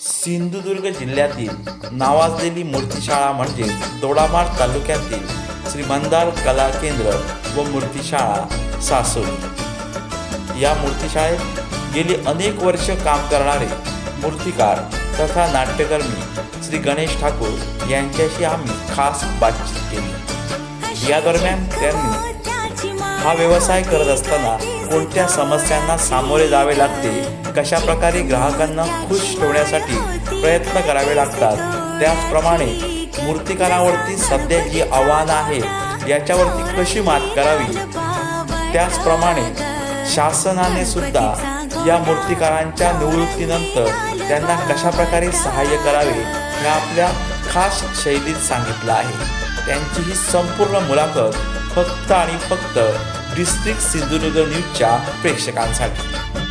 सिंधुदुर्ग जिल्ह्यातील नावाजलेली मूर्तीशाळा म्हणजे दोडामार्ग तालुक्यातील श्री मंदार कला केंद्र व मूर्तीशाळा सासोली या मूर्तीशाळेत गेली अनेक वर्ष काम करणारे मूर्तिकार तथा नाट्यकर्मी श्री गणेश ठाकूर यांच्याशी आम्ही खास बातचीत केली. या दरम्यान त्यांनी हा व्यवसाय करत असताना कोणत्या समस्यांना सामोरे जावे लागते कशा प्रकारे ग्राहकांना खुश ठेवण्यासाठी प्रयत्न करावे लागतात त्याचप्रमाणे मूर्तिकारावरती सध्या जी आव्हानं आहेत याच्यावरती कशी मात करावी? त्याचप्रमाणे शासनाने सुद्धा या मूर्तिकारांच्या निवृत्तीनंतर त्यांना कशा प्रकारे सहाय्य करावे हे आपल्या खास शैलीत सांगितलं आहे. त्यांची ही संपूर्ण मुलाखत फक्त आणि फक्त डिस्ट्रिक्ट सिंधुदुर्ग न्यूजच्या प्रेक्षकांसाठी.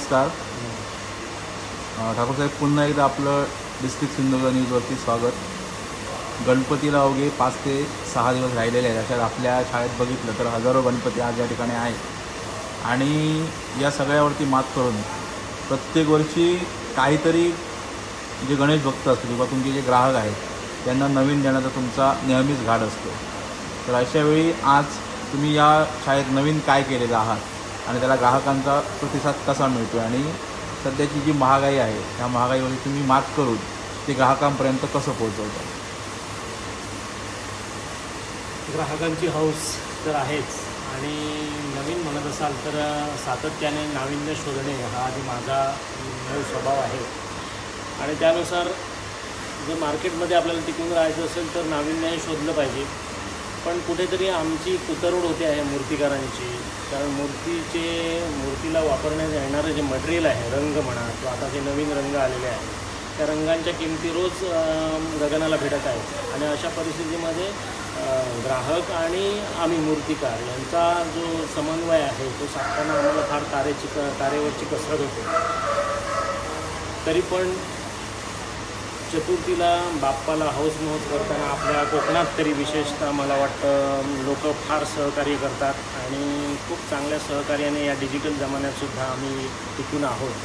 नमस्कार. ठाकूरसाहेब पुन्हा एकदा आपलं डिस्ट्रिक्ट सिंधुदुर्ग न्यूजवरती स्वागत. गणपतीला अवघे पाच ते सहा दिवस राहिलेले आहेत. अशा आपल्या शाळेत बघितलं तर हजारो गणपती आज या ठिकाणी आहेत. आणि या सगळ्यावरती मात करून प्रत्येक वर्षी काहीतरी जे गणेश भक्त असतील किंवा तुमचे जे ग्राहक आहेत त्यांना नवीन देण्याचा तुमचा नेहमीच घाट असतो. तर अशावेळी आज तुम्ही या शाळेत नवीन काय केलेलं आहात? आणि त्याला ग्राहकांचा प्रतिसाद कसा मिळतो आणि सध्याची जी महागाई आहे त्या महागाईवरती तुम्ही मात करून ते ग्राहकांपर्यंत कसं पोहोचवतात ग्राहकांची हौस तर आहेच. आणि नवीन म्हणत असाल तर सातत्याने नाविन्य शोधणे हा आधी माझा मूळ स्वभाव आहे. आणि त्यानुसार जर मार्केटमध्ये आपल्याला टिकून राहायचं असेल तर नाविन्य हे शोधलं पाहिजे. पण कुठेतरी आमची कुतरूड होते आहे मूर्तिकारांची. कारण मूर्तीचे मूर्तीला वापरण्यात येणारं जे मटेरियल आहे रंग म्हणा किंवा आता जे नवीन रंग आलेले आहेत त्या रंगांच्या किमती रोज गगनाला भेटत आहेत. आणि अशा परिस्थितीमध्ये ग्राहक आणि आम्ही मूर्तिकार यांचा जो समन्वय आहे तो साधताना आम्हाला फार तारेची क तारेवरची कसरत होते. तरी पण चतुर्थीला बाप्पाला हौस मौज करताना आपल्या कोकणात तरी विशेषतः मला वाटतं लोक फार सहकार्य करतात आणि खूप चांगल्या सहकार्याने या डिजिटल जमान्यातसुद्धा आम्ही टिकून आहोत.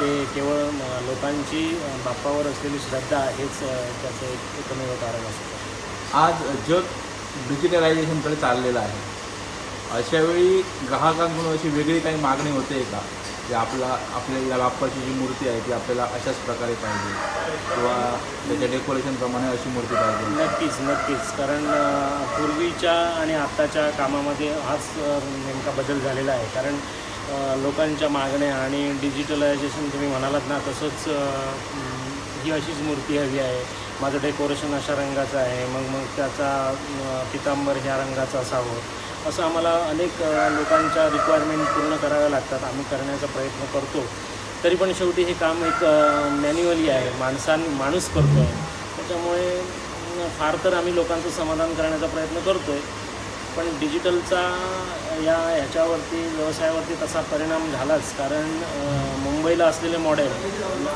ते केवळ लोकांची बाप्पावर असलेली श्रद्धा हेच त्याचं एक एकमेव कारण असतं. आज जग डिजिटलायझेशनकडे चाललेलं आहे. अशावेळी ग्राहकांकडून अशी वेगळी काही मागणी होते का? की आपला आपल्या या बाप्पाची जी मूर्ती आहे ती आपल्याला अशाच प्रकारे पाहिजे. किंवा त्याच्या डेकोरेशनप्रमाणे अशी मूर्ती पाहिजे. नक्कीच नक्कीच. कारण पूर्वीच्या आणि आत्ताच्या कामामध्ये हाच नेमका बदल झालेला आहे. कारण लोकांच्या मागण्या आणि डिजिटलायझेशन तुम्ही म्हणालात ना तसंच ही अशीच मूर्ती हवी आहे. माझं डेकोरेशन अशा रंगाचं आहे. मग मग त्याचा पितांबर ह्या रंगाचं असावं. असं आम्हाला अनेक लोकांच्या रिक्वायरमेंट पूर्ण कराव्या लागतात. आम्ही करण्याचा प्रयत्न करतो. तरी पण शेवटी हे काम एक मॅन्युअली आहे. माणसां माणूस करतो आहे त्याच्यामुळे फार तर आम्ही लोकांचं समाधान करण्याचा प्रयत्न करतो आहे पण डिजिटलचा या ह्याच्यावरती व्यवसायावरती तसा परिणाम झालाच. कारण मुंबईला असलेले मॉडेल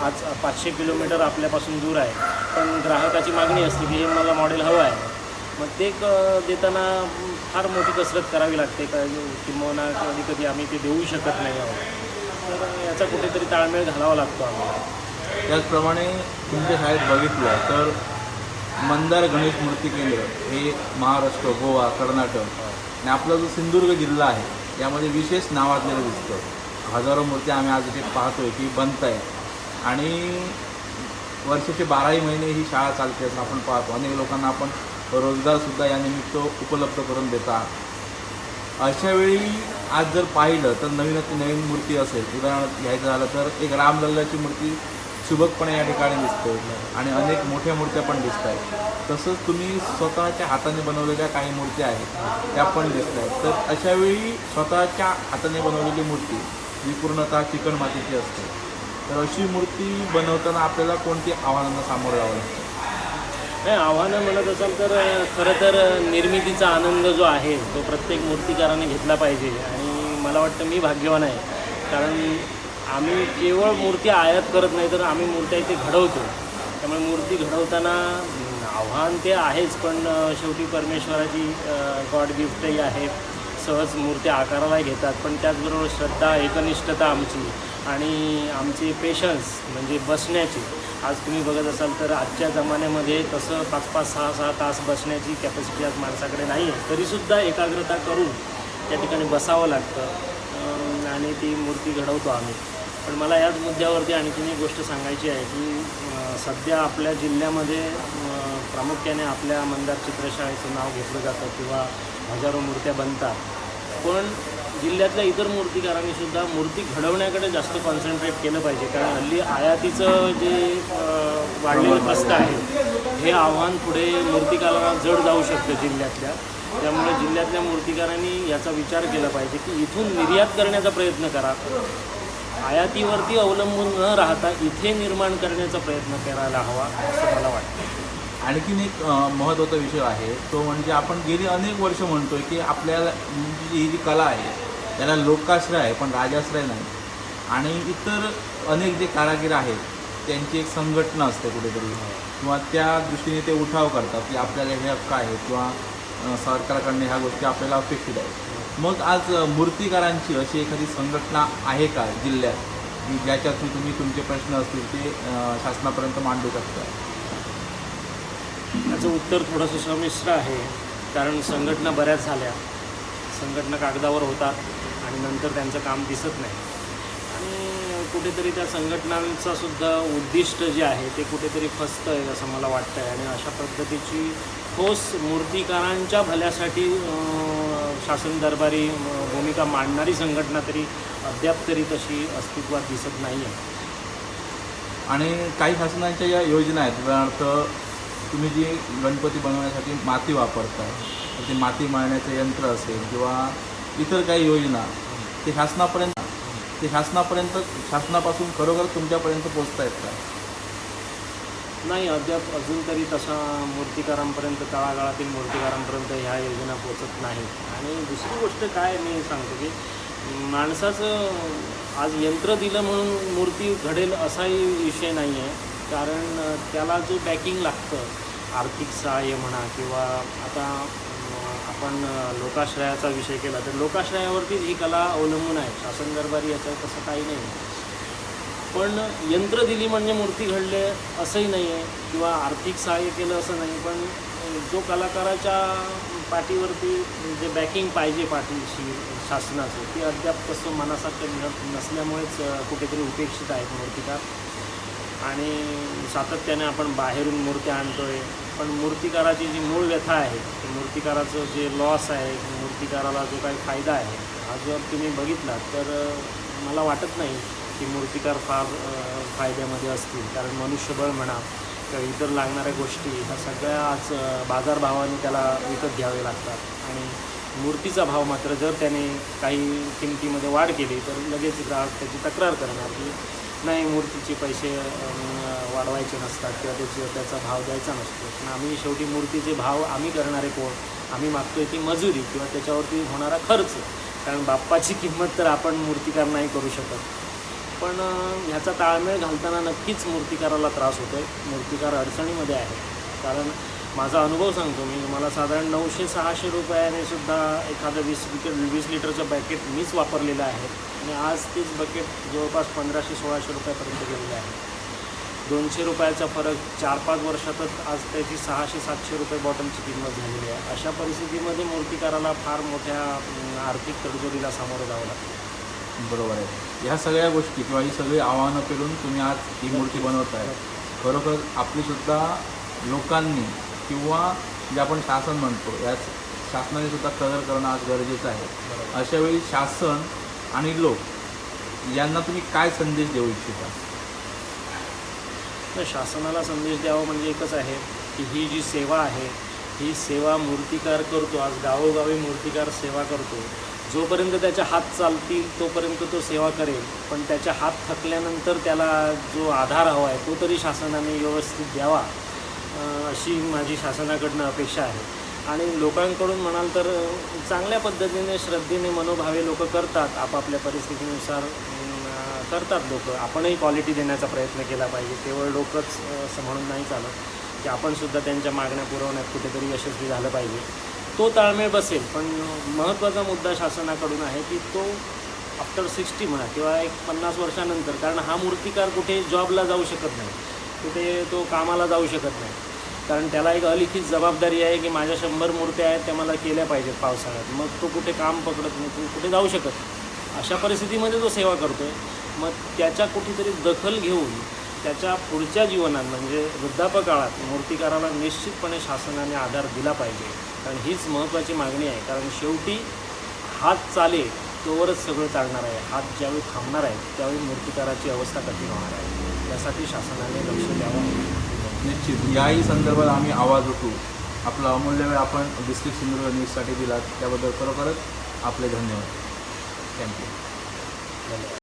आज पाचशे किलोमीटर आपल्यापासून दूर आहे. पण ग्राहकाची मागणी असते की हे मला मॉडेल हवं आहे. मग ते देताना फार मोठी कसरत करावी लागते का? किंवा कधी कधी आम्ही ते देऊ शकत नाही आहोत. तर याचा कुठेतरी ताळमेळ घालावा लागतो आम्हाला. त्याचप्रमाणे तुमच्या शाळेत बघितलं तर मंदार गणेश मूर्ती केंद्र हे महाराष्ट्र गोवा कर्नाटक आणि आपला जो सिंधुदुर्ग जिल्हा आहे यामध्ये विशेष नावाजलेलं दिसतं. हजारो मूर्त्या आम्ही आज इथे पाहतोय की बनत आहे आणि वर्षाचे बाराही महिने ही शाळा चालते असं आपण पाहतो. अनेक लोकांना आपण रोजगारसुद्धा यानिमित्त उपलब्ध करून देतात अशावेळी आज जर पाहिलं तर नवीन नवीन मूर्ती असेल उदाहरण घ्यायचं झालं तर एक रामलल्लाची मूर्ती सुबकपणे या ठिकाणी दिसते आणि अनेक मोठ्या मूर्त्या पण दिसत आहेत. तसंच तुम्ही स्वतःच्या हाताने बनवलेल्या काही मूर्त्या आहेत त्या पण दिसत आहेत. तर अशावेळी स्वतःच्या हाताने बनवलेली मूर्ती जी पूर्णतः चिकण मातीची असते. तर अशी मूर्ती बनवताना आपल्याला कोणती आव्हानांना सामोरं जावं लागतं? नाही आव्हानं म्हणत असाल तर खरं तर निर्मितीचा आनंद जो आहे तो प्रत्येक मूर्तिकाराने घेतला पाहिजे. आणि मला वाटतं मी भाग्यवान आहे. कारण आम्ही केवळ मूर्ती आयात करत नाही तर आम्ही मूर्त्या इथे घडवतो. त्यामुळे मूर्ती घडवताना आव्हान ते आहेच पण शेवटी परमेश्वराची गॉड गिफ्टही आहे. सहज मूर्त्या आकाराला घेतात पण त्याचबरोबर श्रद्धा एकनिष्ठता आमची. आणि आमचे पेशन्स म्हणजे बसण्याची आज तुम्ही बघत असाल तर आजच्या जमान्यामध्ये तसं पाच पाच सहा सहा तास बसण्याची कॅपॅसिटी आज माणसाकडे नाही आहे. तरीसुद्धा एकाग्रता करून त्या ठिकाणी बसावं लागतं. आणि ती मूर्ती घडवतो आम्ही. पण मला याच मुद्द्यावरती आणखीन एक गोष्ट सांगायची आहे की सध्या आपल्या जिल्ह्यामध्ये प्रामुख्याने आपल्या मंदार चित्रशाळेचं नाव घेतलं जातं किंवा हजारो मूर्त्या बनतात. पण जिल्ह्यातल्या इतर मूर्तिकारांनी सुद्धा मूर्ती घडवण्याकडे जास्त कॉन्सन्ट्रेट केलं पाहिजे. कारण हल्ली आयातीचं जे वाढलेलं कष्ट आहे हे आव्हान पुढे मूर्तिकारांना जड जाऊ शकतं जिल्ह्यातल्या. त्यामुळे जिल्ह्यातल्या मूर्तिकारांनी याचा विचार केला पाहिजे की इथून निर्यात करण्याचा प्रयत्न करा. आयातीवरती अवलंबून न राहता इथे निर्माण करण्याचा प्रयत्न करायला हवा असं मला वाटतं. आणखीन एक महत्त्वाचा विषय आहे. तो म्हणजे आपण गेली अनेक वर्ष म्हणतोय की आपल्याला जी ही जी कला आहे त्याला लोकाश्रय आहे पण राजाश्रय नाही. आणि इतर अनेक जे कारागीर आहेत त्यांची एक संघटना असते कुठेतरी. किंवा त्या दृष्टीने ते उठाव करतात की आपल्याला हे हक्क आहे किंवा सरकारकडून सरकारकडनं ह्या गोष्टी आपल्याला अपेक्षित आहेत. मग आज मूर्तिकारांची अशी एखादी संघटना आहे का जिल्ह्यात की ज्याच्यातून तुम्ही तुमचे प्रश्न असतील ते शासनापर्यंत मांडू शकता? त्याचं उत्तर थोडंसं संमिश्र आहे. कारण संघटना बऱ्याच झाल्या. संघटना कागदावर होतात आणि नंतर त्यांचं काम दिसत नाही. आणि कुठेतरी त्या संघटनांचा सुद्धा उद्दिष्ट जे आहे ते कुठेतरी फसतं आहे असं मला वाटतं आहे आणि अशा पद्धतीची ठोस मूर्तिकारांच्या भल्यासाठी शासन दरबारी भूमिका मांडणारी संघटना तरी अद्याप तरी तशी अस्तित्वात दिसत नाही आहे आणि काही शासनाच्या या योजना आहेत. उदाहरणार्थ तुम्ही जी गणपती बनवण्यासाठी माती वापरताय ते माती मारण्याचं यंत्र असेल किंवा इतर काही योजना ते शासनापर्यंत ते शासनापर्यंत शासनापासून खरोखर तुमच्यापर्यंत पोचत आहेत का? नाही अद्याप अजून तरी तसा मूर्तिकारांपर्यंत तळागाळातील मूर्तिकारांपर्यंत ह्या योजना पोचत नाहीत. आणि दुसरी गोष्ट काय मी सांगतो की माणसाचं आज यंत्र दिलं म्हणून मूर्ती घडेल असाही विषय नाही आहे कारण त्याला जो बॅकिंग लागतं आर्थिक सहाय्य म्हणा किंवा आता आपण लोकाश्रयाचा विषय केला तर लोकाश्रयावरतीच ही कला अवलंबून आहे शासन दरबारी याचं तसं काही नाही. पण यंत्र दिली म्हणजे मूर्ती घडले असंही नाही आहे किंवा आर्थिक सहाय्य केलं असं नाही पण जो कलाकाराच्या पाठीवरती जे बॅकिंग पाहिजे पाठीशी शासनाचं ते अद्याप तसं मनासारखं मिळत नसल्यामुळेच कुठेतरी उपेक्षित आहेत मूर्तिकार. आणि सातत्याने आपण बाहेरून मूर्त्या आणतो आहे पण मूर्तिकाराची जी मूळ व्यथा आहे मूर्तिकाराचं जे लॉस आहे मूर्तिकाराला जो काही फायदा आहे हा जर तुम्ही बघितला तर मला वाटत नाही की मूर्तिकार फार फायद्यामध्ये असतील. कारण मनुष्यबळ म्हणा किंवा इतर लागणाऱ्या गोष्टी ह्या सगळ्याच बाजारभावाने त्याला विकत घ्यावे लागतात. आणि मूर्तीचा भाव मात्र जर त्याने काही किमतीमध्ये वाढ केली तर लगेच ग्राहक त्याची तक्रार करणार की नाही मूर्तीचे पैसे वाढवायचे नसतात किंवा त्याची त्याचा भाव द्यायचा नसतो. पण आम्ही शेवटी मूर्तीचे भाव आम्ही करणारे कोण? आम्ही मागतोय ती मजुरी किंवा त्याच्यावरती होणारा खर्च. कारण बाप्पाची किंमत तर आपण मूर्तिकार नाही करू शकत. पण ह्याचा ताळमेळ घालताना नक्कीच मूर्तिकाराला त्रास होतो आहे मूर्तिकार अडचणीमध्ये आहे कारण माझा अनुभव सांगतो मी. मला साधारण नऊशे सहाशे रुपयाने सुद्धा एखादं वीस लिटर वीस लिटरचं बॅकेट मीच वापरलेलं आहे. आणि आज तेच बकेट जवळपास पंधराशे सोळाशे रुपयापर्यंत गेलेलं आहे. दोनशे रुपयाचा फरक चार पाच वर्षातच आज त्याची सहाशे सातशे रुपये बॉटलची किंमत झालेली आहे. अशा परिस्थितीमध्ये मूर्तिकाराला फार मोठ्या आर्थिक तडजोडीला सामोरं जावं लागतं. बरोबर आहे. ह्या सगळ्या गोष्टी किंवा ही सगळी आव्हानं पेरून तुम्ही आज ही मूर्ती बनवत आहे खरोखर आपली सुद्धा लोकांनी किंवा जे आपण शासन म्हणतो या शासनाने सुद्धा कदर करणं आज गरजेचं आहे. अशा वेळी शासन आणि लोक यांना तुम्ही काय संदेश देऊ इच्छिता? तर शासनाला संदेश द्यावा म्हणजे एकच आहे की ही जी सेवा आहे ही सेवा मूर्तिकार करतो आज गावोगावी मूर्तिकार सेवा करतो. जोपर्यंत त्याचे हात चालतील तोपर्यंत तो सेवा करेल. पण त्याचे हात थकल्यानंतर त्याला जो आधार हवा आहे तो तरी शासनाने व्यवस्थित द्यावा. अशी माझी शासनाकडनं अपेक्षा आहे. आणि लोकांकडून म्हणाल तर चांगल्या पद्धतीने श्रद्धेने मनोभावे लोक करतात आपापल्या परिस्थितीनुसार करतात लोक. आपणही क्वालिटी देण्याचा प्रयत्न केला पाहिजे. केवळ लोकच असं म्हणून नाही चालत. की आपणसुद्धा त्यांच्या मागण्या पुरवण्यात कुठेतरी यशस्वी झालं पाहिजे. तो ताळमेळ बसेल पण महत्त्वाचा मुद्दा शासनाकडून आहे की तो आफ्टर सिक्स्टी म्हणा किंवा एक पन्नास वर्षानंतर कारण हा मूर्तिकार कुठे जॉबला जाऊ शकत नाही. कुठे तो कामाला जाऊ शकत नाही. कारण त्याला एक अलिखित जबाबदारी आहे की माझ्या शंभर मूर्त्या आहेत त्या मला केल्या पाहिजेत पावसाळ्यात. मग तो कुठे काम पकडत नाही तो कुठे जाऊ शकत नाही. अशा परिस्थितीमध्ये तो सेवा करतो आहे मग त्याच्या कुठेतरी दखल घेऊन त्याच्या पुढच्या जीवनात म्हणजे वृद्धापकाळात मूर्तिकाराला निश्चितपणे शासनाने आधार दिला पाहिजे. कारण हीच महत्त्वाची मागणी आहे. कारण शेवटी हात चालेल तोवरच सगळं चालणार आहे. हात ज्यावेळी थांबणार आहे त्यावेळी मूर्तिकाराची अवस्था कठीण होणार आहे. त्यासाठी शासनाने लक्ष द्यावं. निश्चित. याही संदर्भात आम्ही आवाज उठू. आपला अमूल्य वेळ आपण डिस्ट्रिक्ट सिंधुदुर्ग न्यूजसाठी दिलात. त्याबद्दल खरोखरच आपले धन्यवाद. थँक्यू धन्यवाद.